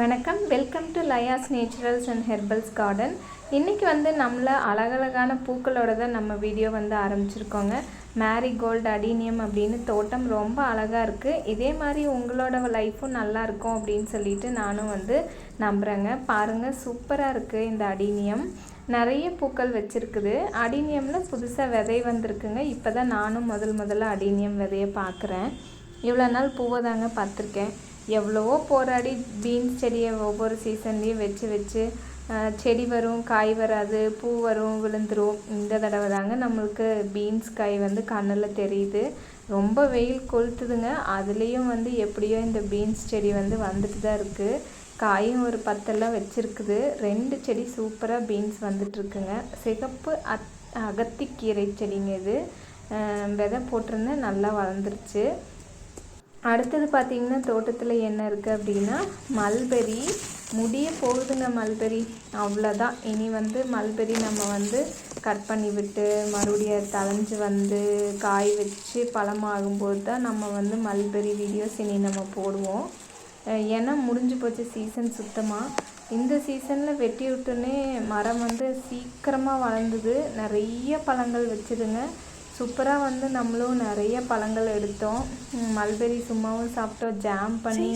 வணக்கம். Welcome to Laya's naturals and herbals garden இன்றைக்கி வந்து நம்மளை அழகழகான பூக்களோட தான் நம்ம வீடியோ வந்து ஆரம்பிச்சிருக்கோங்க. மேரிகோல்டு அடீனியம் அப்படின்னு தோட்டம் ரொம்ப அழகாக இருக்குது இதே மாதிரி உங்களோட லைஃப்பும் நல்லாயிருக்கும் அப்படின்னு சொல்லிட்டு நானும் வந்து நம்புகிறேங்க பாருங்கள் சூப்பராக இருக்குது இந்த அடீனியம் நிறைய பூக்கள் வச்சுருக்குது. அடீனியமில் புதுசாக விதை வந்திருக்குங்க. இப்போ தான் நானும் முதல் முதல்ல அடீனியம் விதையை பார்க்குறேன் இவ்வளோ நாள் பூவை தாங்க பார்த்துருக்கேன். எவ்வளவோ போராடி பீன்ஸ் செடியை ஒவ்வொரு சீசன்லேயும் வச்சு வச்சு செடி வரும் காய் வராது பூ வரும் விழுந்துரும். இந்த தடவை தாங்க நம்மளுக்கு பீன்ஸ் காய் வந்து கண்ணில் தெரியுது. ரொம்ப வெயில் கொளுத்துதுங்க. அதுலேயும் வந்து எப்படியோ இந்த பீன்ஸ் செடி வந்து வந்துட்டு தான் இருக்குது காயும் ஒரு பத்தெல்லாம் வச்சுருக்குது. ரெண்டு செடி சூப்பராக பீன்ஸ் வந்துட்டுருக்குங்க. சிகப்பு அத் அகத்திக்கீரை செடிங்க இது. விதை போட்டிருந்தேன் நல்லா வளர்ந்துருச்சு. அடுத்தது பார்த்திங்கன்னா தோட்டத்தில் என்ன இருக்குது அப்படின்னா மல்பெரி. முடிய போகுதுங்க மல்பெரி. அவ்வளோதான் இனி வந்து மல்பெரி நம்ம வந்து கட் பண்ணி விட்டு மறுபடியும் தளைஞ்சு வந்து காய் வச்சு பழமாகும்போது தான் நம்ம வந்து மல்பெரி வீடியோஸ் இனி நம்ம போடுவோம். ஏன்னா முடிஞ்சு போச்சு சீசன் சுத்தமாக இந்த சீசனில் வெட்டி விட்டோன்னே மரம் வந்து சீக்கிரமாக வளர்ந்தது. நிறைய பழங்கள் வச்சுதுங்க. சூப்பராக வந்து நம்மளும் நிறைய பழங்கள் எடுத்தோம். மல்பெரி சும்மாவும் சாப்பிட்டோம். ஜாம் பண்ணி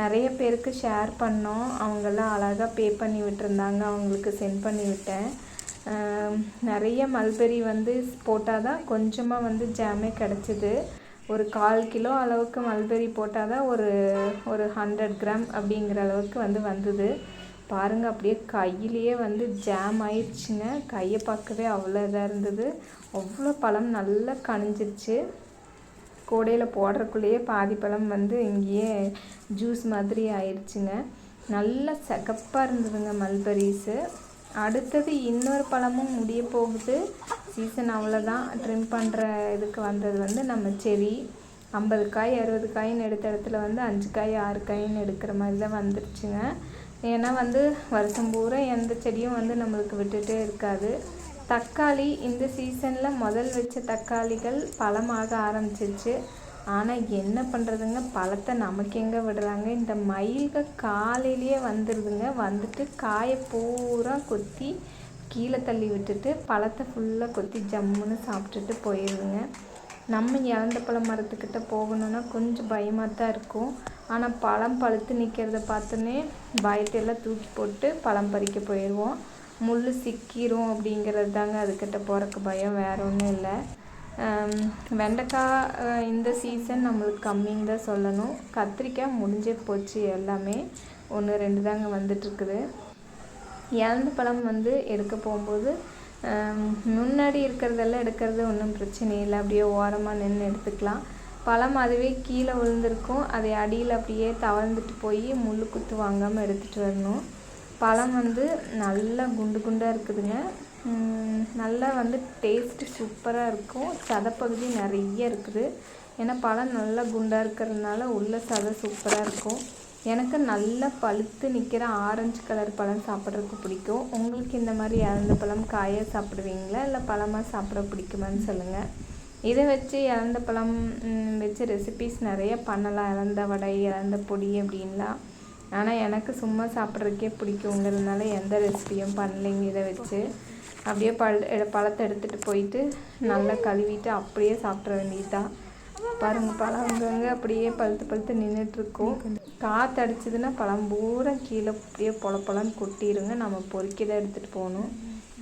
நிறைய பேருக்கு ஷேர் பண்ணோம். அவங்கெல்லாம் அழகாக பே பண்ணி விட்டுருந்தாங்க. அவங்களுக்கு சென்ட் பண்ணி விட்டேன். நிறைய மல்பெரி வந்து போட்டால் தான் கொஞ்சமாக வந்து ஜாமே கிடச்சிது. ஒரு கால் கிலோ அளவுக்கு மல்பெரி போட்டால் தான் ஒரு ஒரு ஹண்ட்ரட் கிராம் அப்படிங்கிற அளவுக்கு வந்து வந்தது. பாருங்கள் அப்படியே கையிலேயே வந்து ஜாம் ஆயிடுச்சுங்க. கையை பார்க்கவே அவ்வளோ இதாக இருந்தது. அவ்வளோ பழம் நல்லா கணிஞ்சிருச்சு கோடையில் போடுறக்குள்ளேயே பாதி பழம் வந்து இங்கேயே ஜூஸ் மாதிரி ஆயிடுச்சுங்க. நல்லா சகப்பாக இருந்ததுங்க மல்பெரிஸு அடுத்தது இன்னொரு பழமும் முடிய போகுது. சீசன் அவ்வளோதான். ட்ரிம் பண்ணுற இதுக்கு வந்தது வந்து நம்ம செரி ஐம்பது காய் அறுபது காயின்னு எடுத்த இடத்துல வந்து அஞ்சு காய் ஆறு காயின்னு எடுக்கிற மாதிரி தான் வந்துருச்சுங்க. ஏன்னா வந்து வருஷம் பூரா எந்த செடியும் வந்து நம்மளுக்கு விட்டுட்டே இருக்காது. தக்காளி இந்த சீசனில் முதல் வச்ச தக்காளிகள் பழமாக ஆரம்பிச்சிருச்சு. ஆனால் என்ன பண்ணுறதுங்க பழத்தை நமக்கு எங்கே விடுறாங்க? இந்த மயில்கள் காலையிலேயே வந்துடுதுங்க வந்துட்டு காயை பூரா கொத்தி கீழே தள்ளி விட்டுட்டு பழத்தை ஃபுல்லாக கொத்தி ஜம்முன்னு சாப்பிட்டுட்டு போயிடுதுங்க நம்ம இழந்த பழ மரத்துக்கிட்ட போகணுன்னா கொஞ்சம் பயமாக தான் இருக்கும். ஆனால் பழம் பழுத்து நிற்கிறத பார்த்தோன்னே பயத்தையெல்லாம் தூக்கி போட்டு பழம் பறிக்க போயிடுவோம் முள் சிக்கிரும் அப்படிங்கிறது தாங்க அதுக்கிட்ட போகிறக்கு பயம் வேற ஒன்றும் இல்லை. வெண்டைக்காய் இந்த சீசன் நம்மளுக்கு கம்மின்னு தான் சொல்லணும். கத்திரிக்காய் முடிஞ்சே போச்சு எல்லாமே. ஒன்று ரெண்டு தாங்க வந்துட்டுருக்குது இழந்த பழம் வந்து எடுக்க போகும்போது முன்னாடி இருக்கிறதெல்லாம் எடுக்கிறது ஒன்றும் பிரச்சனை இல்லை. அப்படியே ஓரமாக நின்று எடுத்துக்கலாம். பழம் அதுவே கீழே விழுந்திருக்கும். அதை அடியில் அப்படியே தவழ்ந்துட்டு போய் முள் குத்து வாங்காமல் எடுத்துகிட்டு வரணும். பழம் வந்து நல்லா குண்டு குண்டாக இருக்குதுங்க. நல்லா வந்து டேஸ்ட்டு சூப்பராக இருக்கும். சதப்பகுதி நிறைய இருக்குது. ஏன்னா பழம் நல்லா குண்டாக இருக்கிறதுனால உள்ள சதை சூப்பராக இருக்கும். எனக்கு நல்லா பழுத்து நிற்கிற ஆரஞ்சு கலர் பழம் சாப்பிட்றதுக்கு பிடிக்கும். உங்களுக்கு இந்த மாதிரி இறந்த பழம் காயாக சாப்பிடுவீங்களா? இல்லை பழமாக சாப்பிட பிடிக்குமான்னு சொல்லுங்கள் இதை வச்சு இறந்த பழம் வச்சு ரெசிபிஸ் நிறைய பண்ணலாம். இறந்த வடை இறந்த பொடி அப்படின்லாம். ஆனால் எனக்கு சும்மா சாப்பிட்றதுக்கே பிடிக்குங்கிறதுனால எந்த ரெசிபியும் பண்ணலைங்க இதை வச்சு. அப்படியே பழ பழத்தை எடுத்துகிட்டு போயிட்டு நல்லா கழுவிட்டு அப்படியே சாப்பிட்ற வேண்டியதுதான். பாருங்க பழம் அங்கங்கே அப்படியே பழுத்து பழுத்து நின்றுட்டுருக்கோம் காற்று அடிச்சதுன்னா பழம் பூரா கீழே அப்படியே பொல பொலன்னு கொட்டிடுங்க நம்ம பொறுக்கி தான் எடுத்துகிட்டு போகணும்.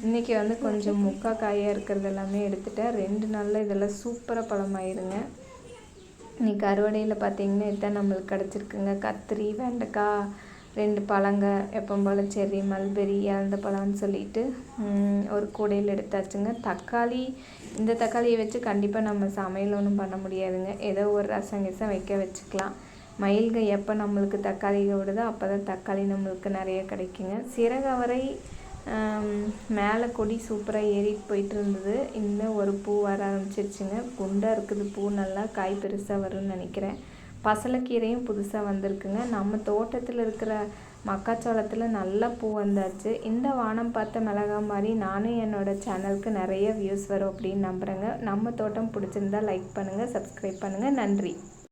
இன்றைக்கி வந்து கொஞ்சம் முக்கா காயாக இருக்கிறது எல்லாமே எடுத்துட்டேன். ரெண்டு நாளில் இதெல்லாம் சூப்பராக பழமாயிருங்க. இன்னைக்கு அறுவடையில் பார்த்தீங்கன்னா இதான் நம்மளுக்கு கிடச்சிருக்குங்க. கத்திரி வெண்டைக்காய் ரெண்டு பழங்க எப்பவும் போல் செர்ரி மல்பெரி இறந்த பழம்னு சொல்லிட்டு ஒரு கூடையில் எடுத்தாச்சுங்க. தக்காளி இந்த தக்காளியை வச்சு கண்டிப்பாக நம்ம சமையல் ஒன்றும் பண்ண முடியாதுங்க. ஏதோ ஒரு ரசம் கிசம் வைக்க வச்சுக்கலாம். மயில்கள் எப்போ நம்மளுக்கு தக்காளி விடுதோ அப்போ தான் தக்காளி நம்மளுக்கு நிறைய கிடைக்குங்க. சிறகவரை மேலே கொடி சூப்பராக ஏறிட்டு போயிட்டு இருந்தது. இன்னும் ஒரு பூ வர ஆரம்பிச்சிருச்சுங்க. குண்டாக இருக்குது பூ நல்லா காய் பெருசாக வரும்னு நினைக்கிறேன். பசலைக்கீரையும் புதுசாக வந்திருக்குங்க. நம்ம தோட்டத்தில் இருக்கிற மக்காச்சோளத்தில் நல்லா பூ வந்தாச்சு. இந்த வானம் பார்த்த மிளகா மாதிரி நானும் என்னோட சேனலுக்கு நிறைய வியூஸ் வரும் அப்படின்னு நம்புகிறேங்க நம்ம தோட்டம் பிடிச்சிருந்தா லைக் பண்ணுங்கள் சப்ஸ்கிரைப் பண்ணுங்கள் நன்றி.